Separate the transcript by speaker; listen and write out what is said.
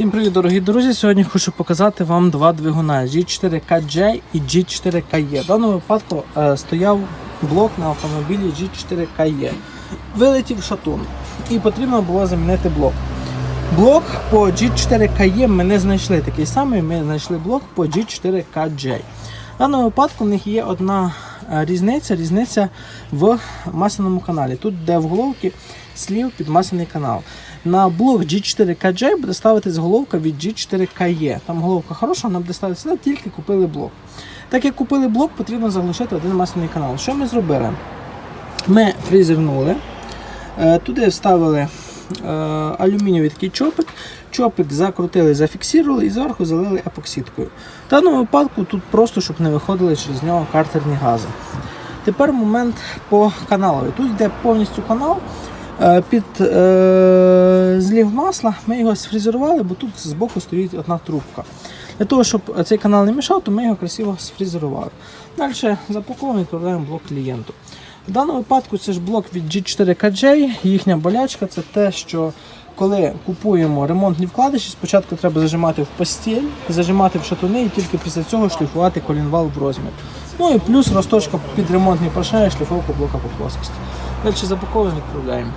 Speaker 1: Всім привіт, дорогі друзі! Сьогодні хочу показати вам два двигуна G4KJ і G4KE. В даному випадку е, стояв блок на автомобілі G4KE. Вилетів шатун і потрібно було замінити блок. Блок по G4KE ми не знайшли такий самий, ми знайшли блок по G4KJ. В даному випадку в них є одна різниця, різниця в масляному каналі. Тут, де в головці слів під масляний канал. На блок G4KJ буде ставитись головка від G4KE. Там головка хороша, вона буде ставитися, сюди, тільки купили блок. Так як купили блок, потрібно заглушити один масляний канал. Що ми зробили? Ми фрезернули, е, туди вставили е, алюмінієвий такий чопик, чопик закрутили, зафіксували і зверху залили епоксидкою. В даному випадку тут просто, щоб не виходили через нього картерні гази. Тепер момент по каналу. Тут йде повністю канал. Е, Під е, злів масла ми його сфрезерували, бо тут збоку стоїть одна трубка. Для того, щоб цей канал не мішав, то ми його красиво сфрезерували. Далі запаковуємо і відправляємо блок клієнту. В даному випадку це ж блок від G4KJ. Їхня болячка це те, що коли купуємо ремонтні вкладиші, спочатку треба зажимати в постіль, зажимати в шатуни і тільки після цього шліфувати колінвал в розмір. Ну і плюс росточка під ремонтні поршня і шліфовку блока по плоскості. Далі запаковуємо відправляємо.